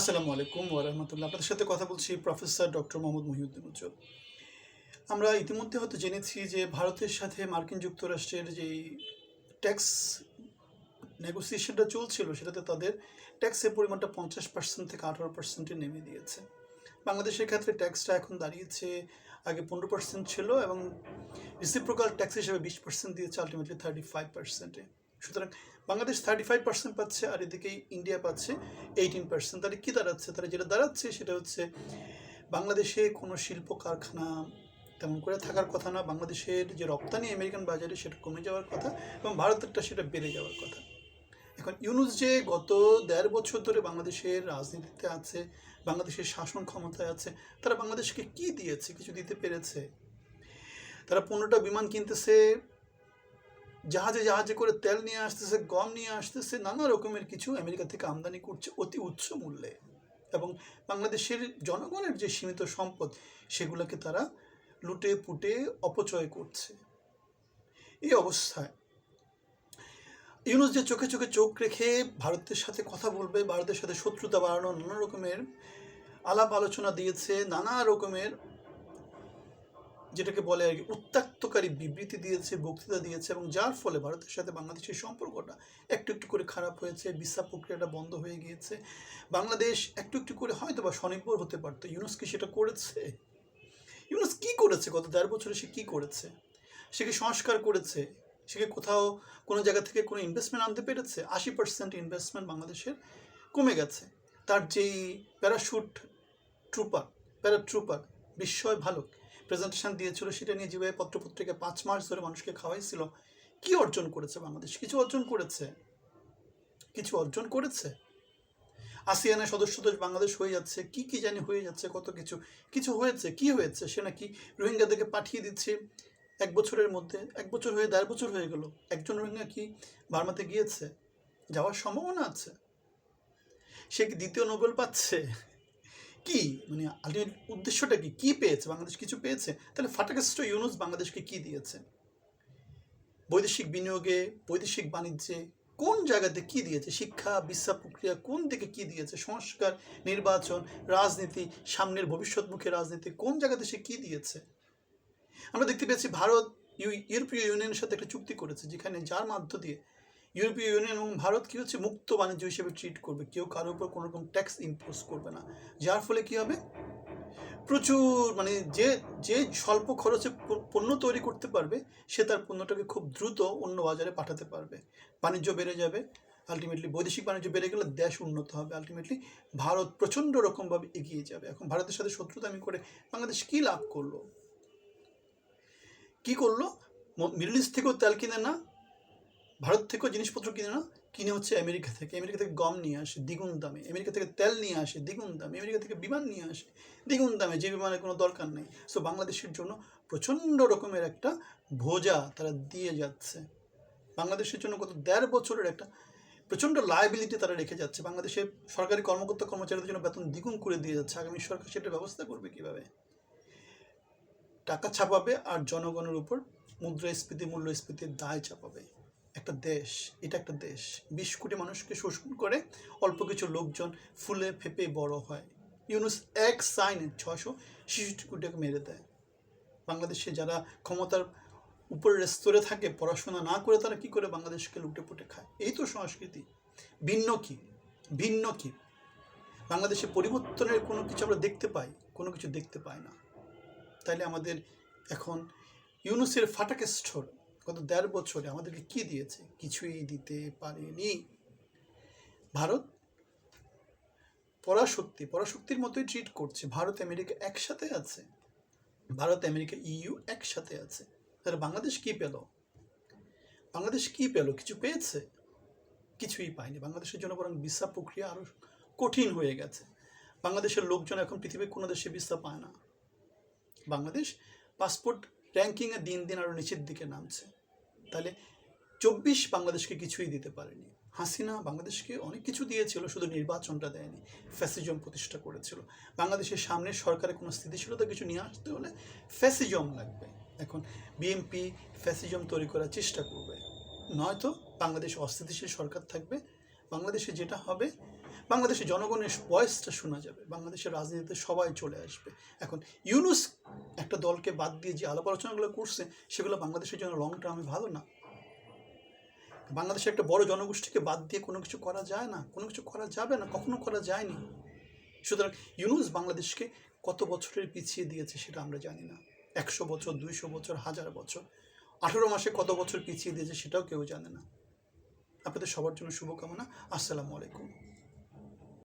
আসসালামু আলাইকুম ওরহমতুল্লাহ আপনাদের সাথে কথা বলছি প্রফেসর ডক্টর মোহাম্মদ মহিউদ্দিন উজ্জ্বল। আমরা ইতিমধ্যে হয়তো জেনেছি যে ভারতের সাথে মার্কিন যুক্তরাষ্ট্রের যেই ট্যাক্স নেগোসিয়েশনটা চলছিল, সেটাতে তাদের ট্যাক্সের পরিমাণটা পঞ্চাশ পার্সেন্ট থেকে আঠারো পার্সেন্টে নেমে দিয়েছে। বাংলাদেশের ক্ষেত্রে ট্যাক্সটা এখন দাঁড়িয়েছে আগে পনেরো পার্সেন্ট ছিল এবং রিসিপ্রোকাল ট্যাক্স হিসেবে বিশ পার্সেন্ট দিয়েছে, আলটিমেটলি থার্টি ফাইভ পার্সেন্টে। সুতরাং বাংলাদেশ থার্টি ফাইভ পার্সেন্ট পাচ্ছে আর এদিকে ইন্ডিয়া পাচ্ছে এইটিন পার্সেন্ট তাহলে কী দাঁড়াচ্ছে? তাহলে যেটা দাঁড়াচ্ছে সেটা হচ্ছে বাংলাদেশে কোনো শিল্প কারখানা তেমন করে থাকার কথা না। বাংলাদেশের যে রপ্তানি আমেরিকান বাজারে সেটা কমে যাওয়ার কথা এবং ভারতেরটা সেটা বেড়ে যাওয়ার কথা। এখন ইউনুস যে গত দেড় বছর ধরে বাংলাদেশের রাজনীতিতে আছে, বাংলাদেশের শাসন ক্ষমতায় আছে, তারা বাংলাদেশকে কি দিয়েছে? কিছু দিতে পেরেছে? তারা পনেরোটা বিমান কিনতেছে জাহাজে জাহাজে করে তেল নিয়ে আসতেছে, গম নিয়ে আসতেছে, নানা রকমের কিছু আমেরিকা থেকে আমদানি করছে অতি উচ্চ মূল্যে। এবং বাংলাদেশের জনগণের যে সীমিত সম্পদ, সেগুলোকে তারা লুটে পুটে অপচয় করছে। এই অবস্থায় ইউনুস যে চোখে চোখে চোখ রেখে ভারতের সাথে কথা বলবে, ভারতের সাথে শত্রুতা বাড়ানো নানা রকমের আলাপ আলোচনা দিয়েছে, নানা রকমের যেটাকে বলে আর কি উত্তাক্তকারী বিবৃতি দিয়েছে, বক্তৃতা দিয়েছে এবং যার ফলে ভারতের সাথে বাংলাদেশের সম্পর্কটা একটু একটু করে খারাপ হয়েছে, ভিসা প্রক্রিয়াটা বন্ধ হয়ে গিয়েছে। বাংলাদেশ একটু একটু করে হয়তো বা স্বনির্ভর হতে পারতো। ইউনুস কি সেটা করেছে? ইউনুস কি করেছে? গত দেড় বছরে সে কি করেছে? সে কি সংস্কার করেছে? সে কি কোথাও কোনো জায়গা থেকে কোনো ইনভেস্টমেন্ট আনতে পেরেছে? আশি পার্সেন্ট ইনভেস্টমেন্ট বাংলাদেশের কমে গেছে। তার যেই প্যারাশুট ট্রুপার প্যারা ট্রুপার বিস্ময় ভালো প্রেজেন্টেশন দিয়েছিল, সেটা নিয়ে যেভাবে পত্রপত্রিকা পাঁচ মাস ধরে মানুষকে খাওয়াইছিল, কি অর্জন করেছে বাংলাদেশ? কিছু অর্জন করেছে? কিছু অর্জন করেছে? আসিয়ানের সদস্য দেশ বাংলাদেশ হয়ে যাচ্ছে, কি কি জানি হয়ে যাচ্ছে, কত কিছু। কিছু হয়েছে? কি হয়েছে? সে নাকি রোহিঙ্গাদেরকে পাঠিয়ে দিচ্ছে এক বছরের মধ্যে, এক বছর হয়ে, দেড় বছর হয়ে গেল। একজন রোহিঙ্গা কি বার্মাতে গিয়েছে? যাওয়ার সম্ভাবনা আছে? সে কি দ্বিতীয় নোবেল পাচ্ছে? কি? মানে আলটিমেট উদ্দেশ্যটা কি? কি পেয়েছে? বাংলাদেশ কিছু পেয়েছে? তাহলে ফাটাকাস্ট ইউনুস বাংলাদেশকে কি দিয়েছে? বৈদেশিক বিনিয়োগে, বৈদেশিক বাণিজ্যে কোন জায়গাতে কি দিয়েছে? শিক্ষা, বিশ্বা প্রক্রিয়া কোন দিকে কি দিয়েছে? সংস্কার, নির্বাচন, রাজনীতি, সামনের ভবিষ্যৎমুখী রাজনীতি কোন জায়গাতে সে কি দিয়েছে? আমরা দেখতে পেয়েছি ভারত ইউ- ইউরোপীয় ইউনিয়নের সাথে একটা চুক্তি করেছে, যেখানে যার মাধ্য দিয়ে ইউরোপীয় ইউনিয়ন এবং ভারত কী হচ্ছে মুক্ত বাণিজ্য হিসেবে ট্রিট করবে? কেউ কারোর উপর কোনো রকম ট্যাক্স ইম্পোজ করবে না। যার ফলে কী হবে? প্রচুর মানে যে যে স্বল্প খরচে পণ্য তৈরি করতে পারবে, সে তার পণ্যটাকে খুব দ্রুত অন্য বাজারে পাঠাতে পারবে। বাণিজ্য বেড়ে যাবে আলটিমেটলি বৈদেশিক বাণিজ্য বেড়ে গেলে দেশ উন্নত হবে আলটিমেটলি ভারত প্রচণ্ড রকমভাবে এগিয়ে যাবে। এখন ভারতের সাথে শত্রুতা আমি করে বাংলাদেশ কী লাভ করল? কি করল? মিডল ইস্ট থেকেও তেল কিনে না ভারত থেকেও জিনিসপত্র কিনে না কিনে হচ্ছে আমেরিকা থেকে। আমেরিকা থেকে গম নিয়ে আসে, দ্বিগুণ দামে। আমেরিকা থেকে তেল নিয়ে আসে, দ্বিগুণ দামে। আমেরিকা থেকে বিমান নিয়ে আসে, দ্বিগুণ দামে। যে বিমানের কোনো দরকার নেই। সো বাংলাদেশের জন্য প্রচণ্ড রকমের একটা ভোজা তারা দিয়ে যাচ্ছে। বাংলাদেশের জন্য গত দেড় বছরের একটা প্রচণ্ড লায়াবিলিটি তারা রেখে যাচ্ছে। বাংলাদেশের সরকারি কর্মকর্তা কর্মচারীদের জন্য বেতন দ্বিগুণ করে দিয়ে যাচ্ছে। আগামী সরকার সেটা ব্যবস্থা করবে কীভাবে? টাকা ছাপাবে আর জনগণের উপর মুদ্রাস্ফীতি, মূল্যস্ফীতির দায় চাপাবে একটা দেশ, এটা একটা দেশ। বিশ কোটি মানুষকে শোষণ করে অল্প কিছু লোকজন ফুলে ফেপে বড় হয়। ইউনুস এক সাইনে ছশো ছেষট্টি কোটিকে মেরে দেয়। বাংলাদেশে যারা ক্ষমতার উপরের স্তরে থাকে, পড়াশোনা না করে তারা কি করে বাংলাদেশকে লুটে পুটে খায়? এই তো সংস্কৃতি। ভিন্ন কি? ভিন্ন কি? বাংলাদেশে পরিবর্তনের কোনো কিছু আমরা দেখতে পাই, কোনো কিছু দেখতে পাই না। তাইলে আমাদের এখন ইউনুসের ফাটাকেস্টর গত দেড় বছরে আমাদেরকে কি দিয়েছে? কিছুই দিতে পারেনি। ভারত পরাশক্তি, পরাশক্তির মতোই ট্রিট করছে। ভারত, আমেরিকা একসাথে আছে। ভারত, আমেরিকা ইইউ একসাথে আছে। তাহলে বাংলাদেশ কি পেল? বাংলাদেশ কি পেল? কিছু পেয়েছে? কিছুই পায়নি। বাংলাদেশের জন্য বরং ভিসা প্রক্রিয়া আরও কঠিন হয়ে গেছে। বাংলাদেশের লোকজন এখন পৃথিবীর কোনো দেশে ভিসা পায় না। বাংলাদেশ পাসপোর্ট র্যাঙ্কিংয়ে দিন দিন আরও নিচের দিকে নামছে। তাহলে চব্বিশ বাংলাদেশকে কিছুই দিতে পারেনি। হাসিনা বাংলাদেশকে অনেক কিছু দিয়েছিল, শুধু নির্বাচনটা দেয়নি, ফ্যাসিজম প্রতিষ্ঠা করেছিল। বাংলাদেশের সামনে সরকারের কোনো স্থিতিশীলতা কিছু নিয়ে আসতে হলে ফ্যাসিজম লাগবে। এখন বিএনপি ফ্যাসিজম তৈরি করার চেষ্টা করবে। নয়তো বাংলাদেশ অস্থিতিশীল সরকার থাকবে, বাংলাদেশে যেটা হবে বাংলাদেশের জনগণের ভয়েসটা শোনা যাবে, বাংলাদেশের রাজনীতিতে সবাই চলে আসবে। এখন ইউনুস একটা দলকে বাদ দিয়ে যে আলাপ আলোচনাগুলো করছে, সেগুলো বাংলাদেশের জন্য লং টার্মে ভালো না। বাংলাদেশের একটা বড় জনগোষ্ঠীকে বাদ দিয়ে কোনো কিছু করা যায় না, কোনো কিছু করা যাবে না, কখনো করা যায়নি। সুতরাং ইউনুস বাংলাদেশকে কত বছরের পিছিয়ে দিয়েছে সেটা আমরা জানি না। একশো বছর, দুইশো বছর, হাজার বছর। আঠেরো মাসে কত বছর পিছিয়ে দিয়েছে সেটাও কেউ জানে না। আপনাদের সবার জন্য শুভকামনা। আসসালামু আলাইকুম।